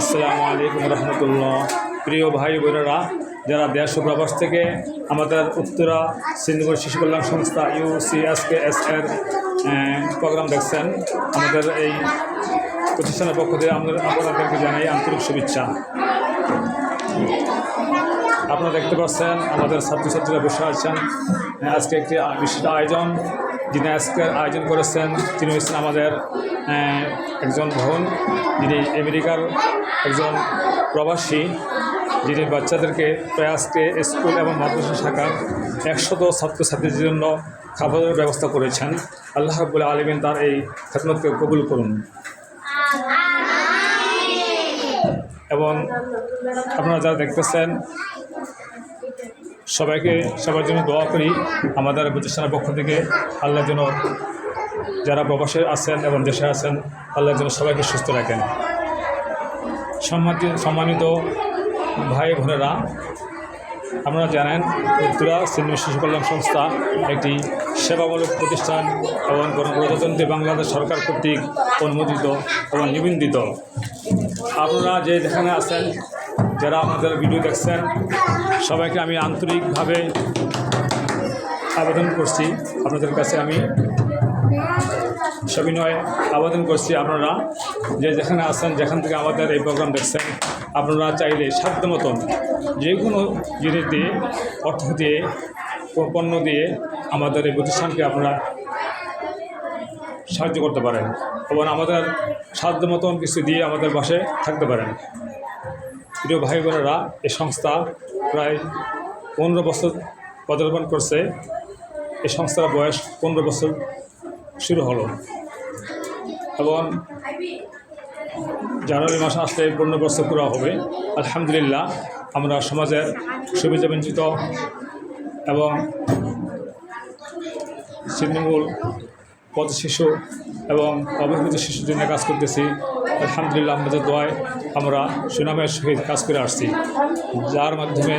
আসসালামু আলাইকুম রহমতুল্লাহ। প্রিয় ভাই বোনেরা, যারা দেশ প্রবাস থেকে আমাদের উত্তরা সিন্ধুপুর শিশু কল্যাণ সংস্থা ইউসিএসকে এস এর প্রোগ্রাম দেখছেন, আমাদের এই প্রতিষ্ঠানের পক্ষ থেকে আমাদের আপনাদেরকে জানাই আন্তরিক শুভেচ্ছা। আপনারা দেখতে পাচ্ছেন, আমাদের ছাত্রছাত্রীরা বসে আছেন। আজকে একটি বিশিষ্ট আয়োজন। যিনি আজকের আয়োজন করেছেন তিনি হচ্ছেন আমাদের একজন বোন যিনি আমেরিকার একজন প্রবাসী যিনি বাচ্চাদেরকে প্রয়াসকে স্কুল এবং মাদ্রাসা শাখার একশত ছাত্রছাত্রীদের জন্য খাবারের ব্যবস্থা করেছেন। আল্লাহ রাবুল আলমিন তার এই খেদমতকে কবুল করুন। এবং আপনারা যারা দেখতেছেন সবাইকে সবার জন্য দোয়া করি আমাদের প্রতিষ্ঠানের পক্ষ থেকে। আল্লাহ যেন যারা প্রবাসে আছেন এবং দেশে আছেন, আল্লাহ যেন সবাইকে সুস্থ রাখেন। সম্মানিত সম্মানিত ভাই বোনেরা, আপনারা জানেন, উত্তরা সিনেমা শিশু কল্যাণ সংস্থা একটি সেবামূলক প্রতিষ্ঠান এবং গণপ্রজাতন্ত্রী বাংলাদেশ সরকার কর্তৃক অনুমোদিত এবং নিবন্ধিত। আপনারা যে যেখানে আছেন, যারা আমাদের ভিডিও দেখছেন সবাইকে আমি আন্তরিকভাবে আবেদন করছি। আপনাদের কাছে আমি সবিনয় আবেদন করছি আপনারা। যে যেখানে আছেন, যেখান থেকে আমাদের এই প্রোগ্রাম দেখছেন, আপনারা চাইলে সাধ্য মতন যে কোনো জিনিস দিয়ে, অর্থ দিয়ে, পণ্য দিয়ে আমাদের এই প্রতিষ্ঠানকে আপনারা সাহায্য করতে পারেন এবং আমাদের সাধ্য মতন কিছু দিয়ে আমাদের বাসে থাকতে পারেন। প্রিয় ভাই বোনেরা, এই সংস্থা প্রায় পনেরো বছর পদার্পণ করছে। এই সংস্থার বয়স পনেরো বছর শুরু হলো। এবং জানুয়ারি মাসে আসলে পনেরো বছর পুরো হবে। আলহামদুলিল্লাহ, আমরা সমাজের সুবিধা বঞ্চিত এবং ছিন্নমূল পথ শিশু এবং অবহেলিত শিশুর জন্য কাজ করতেছি। আলহামদুলিল্লাহ আমাদের দোয়ায় আমরা সুনামের সহিত কাজ করে আসছি। যার মাধ্যমে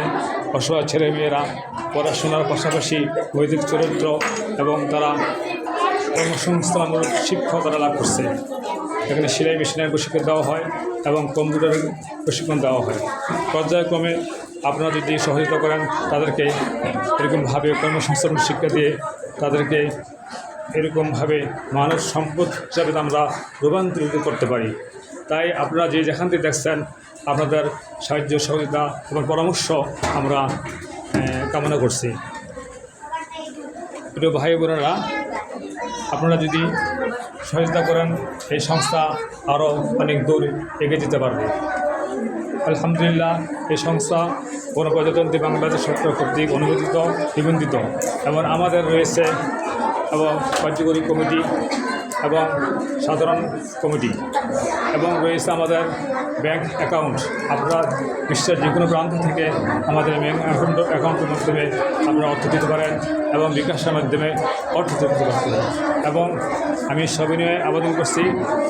অসহায় ছেলে মেয়েরা পড়াশোনার পাশাপাশি বৈদিক চরিত্র এবং তারা কর্মসংস্থানমূলক শিক্ষা তারা লাভ করছে। এখানে সেলাই মেশিনের প্রশিক্ষণ দেওয়া হয় এবং কম্পিউটারের প্রশিক্ষণ দেওয়া হয়। পর্যায়ক্রমে আপনারা যদি সহযোগিতা করেন, তাদেরকে এরকমভাবে কর্মসংস্থান শিক্ষা দিয়ে তাদেরকে এরকমভাবে মানব সম্পদ হিসাবে আমরা রূপান্তরিত করতে পারি। তাই আপনারা যে যেখান থেকে দেখছেন, আপনাদের সাহায্য, সহযোগিতা এবং পরামর্শ আমরা কামনা করছি। প্রিয় ভাই বোনেরা, আপনারা যদি সহযোগিতা করেন, এই সংস্থা আরও অনেক দূর এগিয়ে যেতে পারবে। আলহামদুলিল্লাহ, এই সংস্থা গণপ্রজাতন্ত্রী বাংলাদেশ সরকার কর্তৃক অনুমোদিত, নিবন্ধিত এবং আমাদের রয়েছে এবং কার্যকরী কমিটি এবং সাধারণ কমিটি এবং রয়েছে আমাদের ব্যাংক অ্যাকাউন্ট। আপনারা বিশ্বের যে কোনো প্রান্ত থেকে আমাদের ব্যাংক অ্যাকাউন্ট অ্যাকাউন্টের মাধ্যমে আপনারা অর্থ দিতে পারেন এবং বিকাশের মাধ্যমে অর্থ দিতে পারেন। এবং আমি সবিনয়ে আবেদন করছি,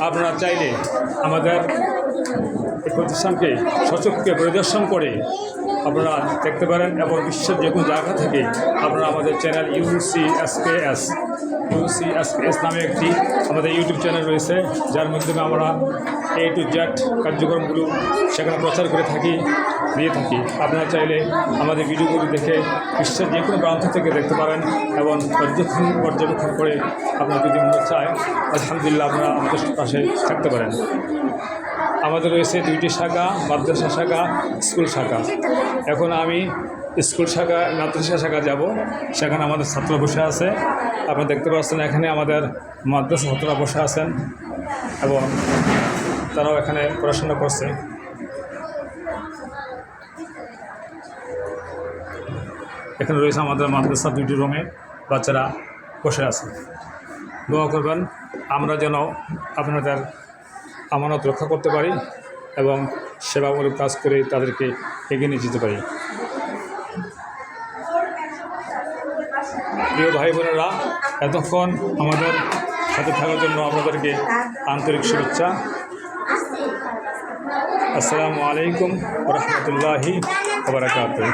আপনারা চাইলে আমাদের এই প্রতিষ্ঠানকে সচক্ষে পরিদর্শন করে আপনারা দেখতে পারেন এবং বিশ্বের যে কোনো জায়গা থেকে আপনারা আমাদের channel UC SK S UC SK S নামে একটি আমাদের ইউটিউব চ্যানেল রয়েছে, যার মাধ্যমে আমরা এ টু জেড কার্যক্রমগুলো সেখানে প্রচার করে থাকি, দিয়ে থাকি। আপনারা চাইলে আমাদের ভিডিওগুলো দেখে বিশ্বের যে কোনো প্রান্ত থেকে দেখতে পারেন এবং পর্যবেক্ষণ পর্যবেক্ষণ করে আপনারা যদি মনে চায়, আলহামদুলিল্লাহ আপনারা আমাদের পাশে থাকতে পারেন। আমাদের রয়েছে দুইটি শাখা, মাদ্রাসা শাখা, স্কুল শাখা। এখন আমি স্কুল শাখা, মাদ্রাসা শাখা যাব। সেখানে আমাদের ছাত্র বসে আছে। আপনারা দেখতে পাচ্ছেন এখানে আমাদের মাদ্রাসা ছাত্ররা বসে আছেন এবং তারাও এখানে পড়াশোনা করছে। এখানে রয়েছে আমাদের মাদ্রাসা দুইটি রুমে বাচ্চারা বসে আছে। দোয়া করবেন, আমরা যেন আপনাদের আমানত রক্ষা করতে পারি এবং সেবামূলক কাজ করে তাদেরকে এগিয়ে নিয়ে যেতে পারি। প্রিয় ভাই বোনেরা এতক্ষণ আমাদের সাথে থাকার জন্য আপনাদেরকে আন্তরিক শুভেচ্ছা। আসসালামু আলাইকুম রহমতুল্লাহি বারাকাতুহ।